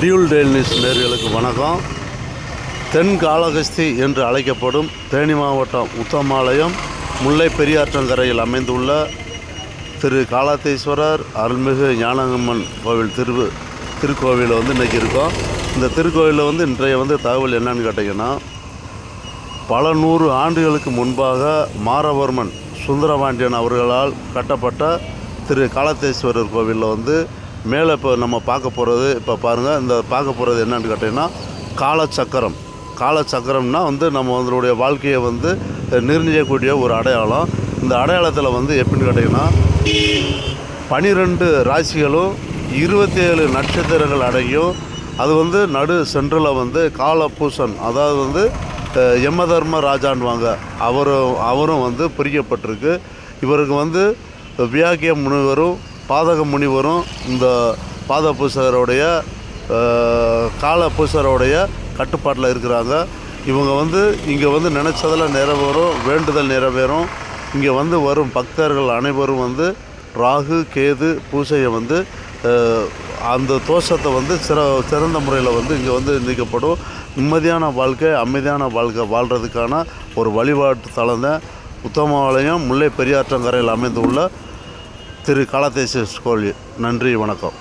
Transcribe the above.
Dual tail நேர்களுக்கு வணக்கம். தென் காளகஸ்தி என்று அழைக்கப்படும் தேனி மாவட்டம் உத்தமாலயம் முல்லை பெரியாற்றங்கரையில் அமைந்துள்ள திரு காலாத்தீஸ்வரர் அருள்மிகு ஞானகம்மன் கோவில் திரு திருக்கோவிலில் வந்து இன்றைக்கி இருக்கோம் இந்த திருக்கோவிலில் வந்து இன்றைய வந்து தகவல் என்னன்னு கேட்டிங்கன்னா பல நூறு ஆண்டுகளுக்கு முன்பாக மாரவர்மன் சுந்தரபாண்டியன் அவர்களால் கட்டப்பட்ட திரு காலத்தேஸ்வரர் கோவிலில் வந்து மேலே இப்போ நம்ம பார்க்க போகிறது இப்போ பாருங்கள் இந்த பார்க்க போகிறது என்னன்னு கேட்டிங்கன்னா காலச்சக்கரம். காலச்சக்கரம்னா வந்து நம்ம அதனுடைய வாழ்க்கையை வந்து நிர்ணயிக்கக்கூடிய ஒரு அடையாளம். இந்த அடையாளத்தில் வந்து எப்படின்னு கேட்டிங்கன்னா பனிரெண்டு ராசிகளும் இருபத்தி ஏழு நட்சத்திரங்கள் அடங்கியும் அது வந்து நடு சென்ட்ரலில் வந்து காலபூஷன் அதாவது வந்து அஹ், யமதர்ம ராஜான்வாங்க அவரும் அவரும் வந்து பிரிக்கப்பட்டிருக்கு. இவருக்கு வந்து வியாக்கிய முனிவரும் பாதக முனிவரும் இந்த பாத பூசகருடைய கால பூசகருடைய கட்டுப்பாட்டில் இருக்கிறாங்க. இவங்க வந்து இங்கே வந்து நினச்சதெல்லாம் நிறைவேறும் வேண்டுதல் நிறைவேறும். இங்கே வந்து வரும் பக்தர்கள் அனைவரும் வந்து ராகு கேது பூசையை வந்து அந்த தோஷத்தை வந்து சிற சிறந்த முறையில் வந்து இங்கே வந்து நீக்கப்படும். நிம்மதியான வாழ்க்கை அமைதியான வாழ்க்கை வாழ்கிறதுக்கான ஒரு வழிபாட்டு தலம் தான். உத்தமாலயம் முல்லை பெரியாற்றங்கரையில் அமைந்துள்ள திரு காலதேச கோயில் நன்றி வணக்கம்.